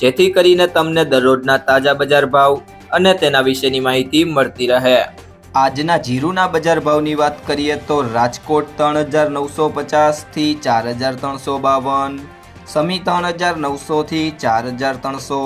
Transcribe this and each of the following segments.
જેથી કરીને તમને દરરોજના તાજા બજાર ભાવ અને તેના વિશેની માહિતી મળતી રહે. આજના જીરુના બજાર ભાવની વાત કરીએ તો રાજકોટ ત્રણ હજાર નવસો પચાસથી ચાર હજાર ત્રણસો બાવન, સમી ત્રણ હજાર નવસોથી ચાર હજાર ત્રણસો,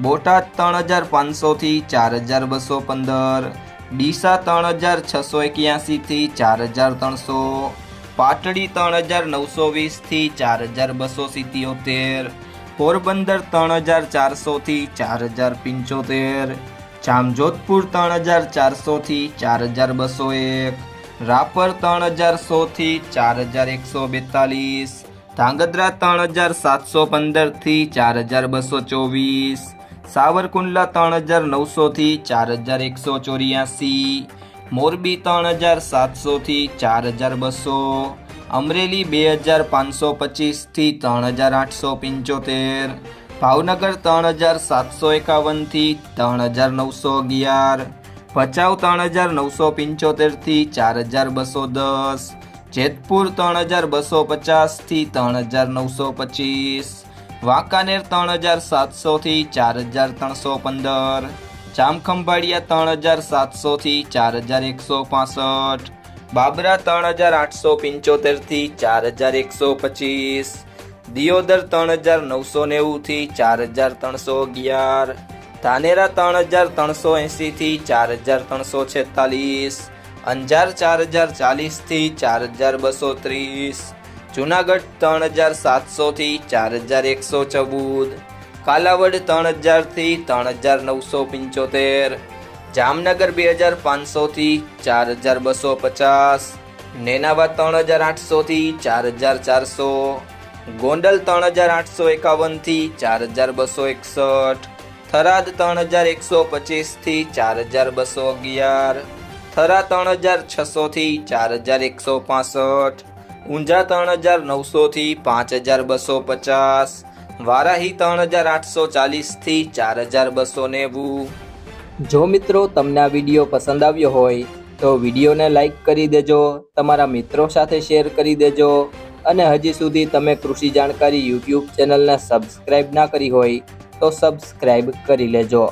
બોટાદ ત્રણ હજાર પાંચસોથી ચાર હજાર બસો પંદર, ડીસા ત્રણ હજાર છસો એક્યાસીથી ચાર હજાર ત્રણસો, પાટડી ત્રણ હજાર નવસો વીસથી ચાર હજાર બસો સિત્યોતેર પોરબંદર ત્રણ હજાર ચારસોથી ચાર હજાર પંચોતેર, જામજોધપુર ત્રણ હજાર ચારસોથી ચાર હજાર બસો એક, રાપર ત્રણ હજાર સોથી ચાર હજાર એકસો બેતાલીસ, ધાંગધ્રા ત્રણ હજાર સાતસો પંદરથી ચાર હજાર બસો ચોવીસ, સાવરકુંડલા ત્રણ હજાર નવસોથી ચાર હજાર એકસો ચોર્યાસી, મોરબી ત્રણ હજાર સાતસોથી ચાર હજાર બસો અમરેલી બે હજાર પાંચસો પચીસથી ત્રણ હજાર આઠસો પંચોતેર, ભાવનગર ત્રણ હજાર સાતસો એકાવનથી ત્રણ હજાર નવસો અગિયાર, ભચાઉ ત્રણ હજાર નવસો પંચોતેરથી ચાર હજાર બસો દસ, જેતપુર ત્રણ હજાર બસો પચાસથી ત્રણ હજાર નવસો પચીસ, વાંકાનેર ત્રણ હજાર સાતસોથી ચાર હજાર ત્રણસો પંદર, જામખંભાળિયા ત્રણ હજાર સાતસોથી ચાર હજાર એકસો પાસઠ બાબરા ત્રણ હજાર આઠસો પંચોતેરથી ચાર હજાર એકસો પચીસ. દિયોદર ત્રણ હજાર નવસો નેવુંથી ચાર હજાર ત્રણસો અગિયાર. ધાનેરા ત્રણ હજાર ત્રણસો એંસીથી ચાર હજાર ત્રણસો છેતાલીસ. અંજાર ચાર હજાર ચાલીસથી ચાર હજાર બસો ત્રીસ. જુનાગઢ ત્રણ હજાર સાતસોથી ચાર હજાર એકસો ચૌદ. કાલાવડ ત્રણ હજારથી ત્રણ હજાર નવસો પંચોતેર. જામનગર બે હજાર પાંચસોથી ચાર હજાર બસો પચાસ નેનાવા ત્રણ હજાર આઠસોથી ચાર હજાર ચારસો, ગોંડલ ત્રણ હજાર આઠસો એકાવનથી ચાર હજાર બસો એકસઠ, થરાદ ત્રણ હજાર એકસો પચીસથી ચાર હજાર બસો અગિયાર, થરા ત્રણ હજાર છસોથી ચાર હજાર એકસો પાસઠ, ઊંઝા ત્રણ હજાર નવસોથી પાંચ હજાર બસો પચાસ, વારાહી ત્રણ હજાર આઠસો ચાલીસથી ચાર હજાર બસો નેવું જો મિત્રો તમને આ વીડિયો પસંદ આવ્યો હોય, તો વિડીયોને લાઈક કરી દેજો, તમારા મિત્રો સાથે શેર કરી દેજો, અને હજી સુધી તમે કૃષિ જાણકારી યુટ્યુબ ચેનલને સબસ્ક્રાઈબ ના કરી હોય, તો સબસ્ક્રાઈબ કરી લેજો.